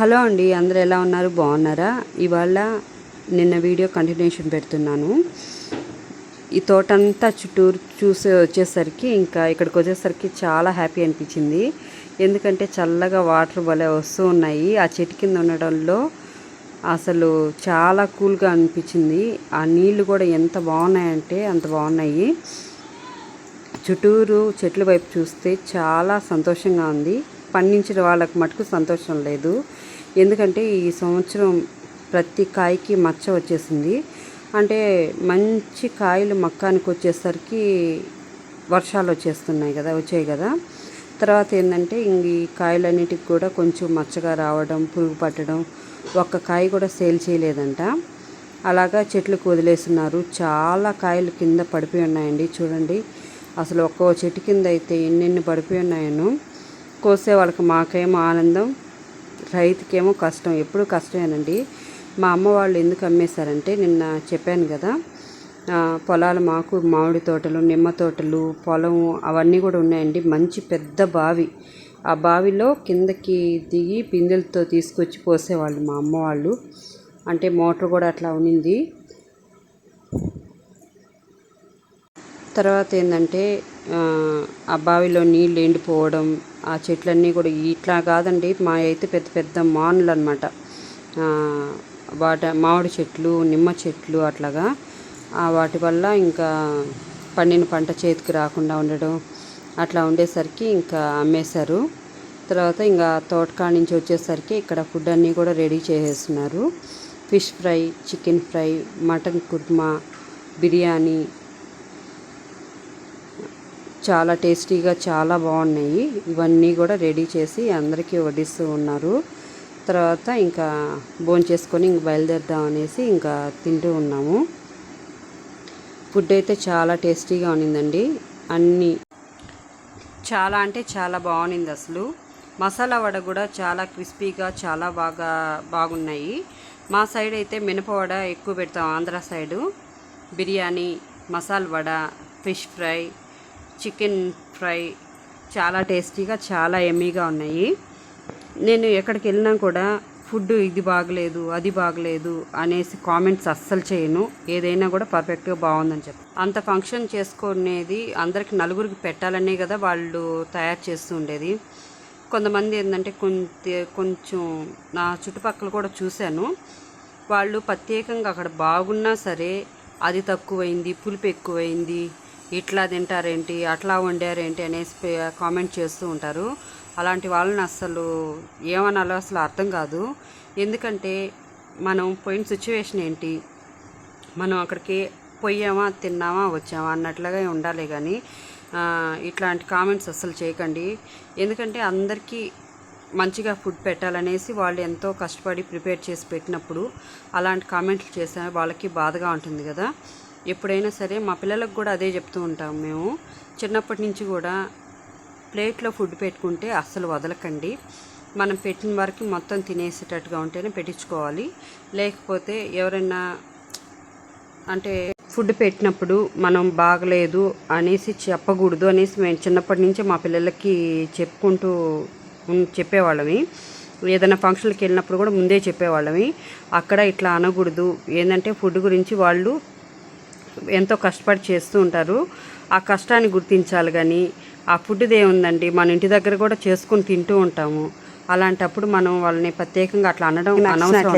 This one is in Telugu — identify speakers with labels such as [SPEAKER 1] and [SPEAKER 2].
[SPEAKER 1] హలో అండి అందరు ఎలా ఉన్నారు? బాగున్నారా? ఇవాళ నిన్న వీడియో కంటిన్యూషన్ పెడుతున్నాను. ఈ తోటంతా చుట్టూరు చూసి వచ్చేసరికి ఇంకా ఇక్కడికి వచ్చేసరికి చాలా హ్యాపీ అనిపించింది. ఎందుకంటే చల్లగా వాటర్ భలే వస్తూ ఉన్నాయి. ఆ చెట్టు కింద ఉండడంలో అసలు చాలా కూల్గా అనిపించింది. ఆ నీళ్ళు కూడా ఎంత బాగున్నాయంటే అంత బాగున్నాయి. చుట్టూరు చెట్ల వైపు చూస్తే చాలా సంతోషంగా ఉంది. పండించిన వాళ్ళకు మటుకు సంతోషం లేదు. ఎందుకంటే ఈ సంవత్సరం ప్రతి కాయకి మచ్చ వచ్చేసింది. అంటే మంచి కాయలు మక్కానికి వచ్చేసరికి వర్షాలు వచ్చేస్తున్నాయి కదా వచ్చాయి కదా. తర్వాత ఏంటంటే ఇంక ఈ కాయలన్నిటికి కూడా కొంచెం మచ్చగా రావడం పురుగు పట్టడం ఒక్క కాయ కూడా సేల్ చేయలేదంట. అలాగా చెట్లకు వదిలేస్తున్నారు. చాలా కాయలు కింద పడిపోయి ఉన్నాయండి. చూడండి అసలు ఒక్కో చెట్టు కింద అయితే ఎన్నెన్ని పడిపోయి ఉన్నాయను. కోసే వాళ్ళకి మాకేమో ఆనందం రైతుకేమో కష్టం. ఎప్పుడు కష్టమేనండి. మా అమ్మ వాళ్ళు ఎందుకు అమ్మేశారంటే నిన్న చెప్పాను కదా పొలాలు మాకు మామిడి తోటలు నిమ్మ తోటలు పొలం అవన్నీ కూడా ఉన్నాయండి. మంచి పెద్ద బావి. ఆ బావిలో కిందకి దిగి పిందెలతో తీసుకొచ్చి పోసేవాళ్ళు మా అమ్మ వాళ్ళు. అంటే మోటార్ కూడా అట్లా ఉన్నింది. తర్వాత ఏంటంటే ఆ, బావిలో నీళ్ళు ఎండిపోవడం ఆ చెట్లన్నీ కూడా ఇట్లా కాదండి మా అయితే పెద్ద పెద్ద మానులు అనమాట వాటి మామిడి చెట్లు నిమ్మ చెట్లు అట్లాగా. వాటి వల్ల ఇంకా పండిన పంట చేతికి రాకుండా ఉండడం అట్లా ఉండేసరికి ఇంకా అమ్మేశారు. తర్వాత ఇంకా తోటకాడ నుంచి వచ్చేసరికి ఇక్కడ ఫుడ్ అన్నీ కూడా రెడీ చేసేస్తున్నారు. Fish fry chicken fry mutton kurma biryani చాలా టేస్టీగా చాలా బాగున్నాయి. ఇవన్నీ కూడా రెడీ చేసి అందరికీ వడ్డిస్తూ ఉన్నారు. తర్వాత ఇంకా భోంచేసుకొని ఇంక బయలుదేరుదాం అనేసి ఇంకా తింటూ ఉన్నాము. ఫుడ్ అయితే చాలా టేస్టీగా ఉన్నిందండి. అన్నీ చాలా అంటే చాలా బాగుంది అసలు. మసాలా వడ కూడా చాలా క్రిస్పీగా చాలా బాగా బాగున్నాయి. మా సైడ్ అయితే మినపవడ ఎక్కువ పెడతాం Andhra side. Biryani masala vada fish fry chicken fry చాలా టేస్టీగా చాలా ఎమ్మీగా ఉన్నాయి. నేను ఎక్కడికి వెళ్ళినా కూడా ఫుడ్ ఇది బాగలేదు అది బాగలేదు అనేసి కామెంట్స్ అస్సలు చేయను. ఏదైనా కూడా పర్ఫెక్ట్గా బాగుందని చెప్పి. అంత ఫంక్షన్ చేసుకునేది అందరికి నలుగురికి పెట్టాలనే కదా వాళ్ళు తయారు చేస్తూ ఉండేది. కొంతమంది ఏంటంటే కొంత కొంచెం నా చుట్టుపక్కల కూడా చూశాను. వాళ్ళు ప్రత్యేకంగా అక్కడ బాగున్నా సరే అది తక్కువైంది పులుపు ఎక్కువైంది ఇట్లా తింటారేంటి అట్లా వండారేంటి అనేసి కామెంట్ చేస్తూ ఉంటారు. అలాంటి వాళ్ళని అసలు ఏమనాలో అసలు అర్థం కాదు. ఎందుకంటే మనం పోయిన సిచ్యువేషన్ ఏంటి? మనం అక్కడికి పోయామా తిన్నామా వచ్చామా అన్నట్లుగా ఉండాలి కానీ ఇట్లాంటి కామెంట్స్ అస్సలు చేయకండి. ఎందుకంటే అందరికీ మంచిగా ఫుడ్ పెట్టాలనేసి వాళ్ళు ఎంతో కష్టపడి ప్రిపేర్ చేసి పెట్టినప్పుడు అలాంటి కామెంట్లు చేసే వాళ్ళకి బాధగా ఉంటుంది కదా. ఎప్పుడైనా సరే మా పిల్లలకు కూడా అదే చెప్తూ ఉంటాం మేము. చిన్నప్పటి నుంచి కూడా ప్లేట్లో ఫుడ్ పెట్టుకుంటే అస్సలు వదలకండి. మనం పెట్టిన వరకు మొత్తం తినేసేటట్టుగా ఉంటేనే పెట్టించుకోవాలి. లేకపోతే ఎవరైనా అంటే ఫుడ్ పెట్టినప్పుడు మనం బాగలేదు అనేసి చెప్పకూడదు అనేసి మేము చిన్నప్పటి నుంచే మా పిల్లలకి చెప్పుకుంటూ చెప్పేవాళ్ళమి. ఏదైనా ఫంక్షన్కి వెళ్ళినప్పుడు కూడా ముందే చెప్పేవాళ్ళమి. అక్కడ ఇట్లా అనకూడదు. ఏంటంటే ఫుడ్ గురించి వాళ్ళు ఎంతో కష్టపడి చేస్తూ ఉంటారు. ఆ కష్టాన్ని గుర్తించాలి కానీ ఆ ఫుడ్ది ఏముందండి? మన ఇంటి దగ్గర కూడా చేసుకుని తింటూ ఉంటాము. అలాంటప్పుడు మనం వాళ్ళని ప్రత్యేకంగా అట్లా అనడం అనవసరం